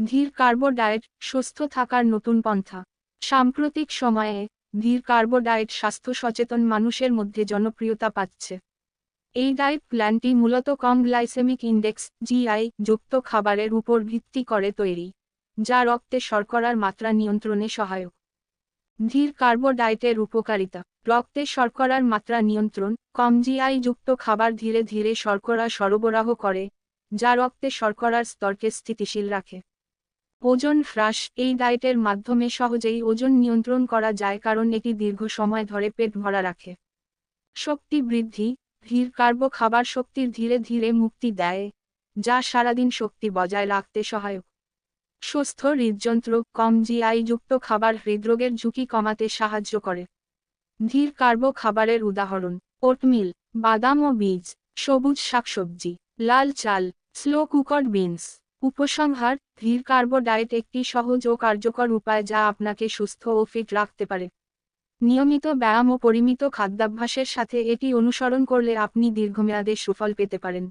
ধীর কার্বো ডায়েট সুস্থ থাকার নতুন পন্থা। সাম্প্রতিক সময়ে ধীর কার্বো ডায়েট স্বাস্থ্য সচেতন মানুষের মধ্যে জনপ্রিয়তা পাচ্ছে। এই ডায়েট প্ল্যানটি মূলত কম গ্লাইসেমিক ইন্ডেক্স জিআই যুক্ত খাবারের উপর ভিত্তি করে তৈরি, যা রক্তে শর্করার মাত্রা নিয়ন্ত্রণে সহায়ক। ধীর কার্বো ডায়েটের উপকারিতা। রক্তে শর্করার মাত্রা নিয়ন্ত্রণ, কম জিআই যুক্ত খাবার ধীরে ধীরে শর্করা সরবরাহ করে, যা রক্তে শর্করার স্তরকে স্থিতিশীল রাখে। ওজন হ্রাস এই ডায়েটের মাধ্যমে সহজেই ওজন নিয়ন্ত্রণ করা যায় কারণ এটি দীর্ঘ সময় ধরে পেট ভরা রাখে। শক্তি বৃদ্ধি, ধীর কার্বো খাবার শক্তির ধীরে ধীরে মুক্তি দেয়, যা সারাদিন শক্তি বজায় রাখতে সহায়ক। সুস্থ হৃদযন্ত্র, কম জিআই যুক্ত খাবার হৃদরোগের ঝুঁকি কমাতে সাহায্য করে। ধীর কার্বো খাবারের উদাহরণ, ওটমিল, বাদাম ও বীজ, সবুজ শাকসবজি, লাল চাল, স্লো কুকার বিনস। উপসংহার, ধীর কার্বো ডায়েট একটি সহজ ও কার্যকর উপায় যা আপনাকে সুস্থ ও ফিট রাখতে পারে। নিয়মিত ব্যায়াম ও পরিমিত খাদ্যাভ্যাসের সাথে এটি অনুসরণ করলে আপনি দীর্ঘমেয়াদে সুফল পেতে পারেন।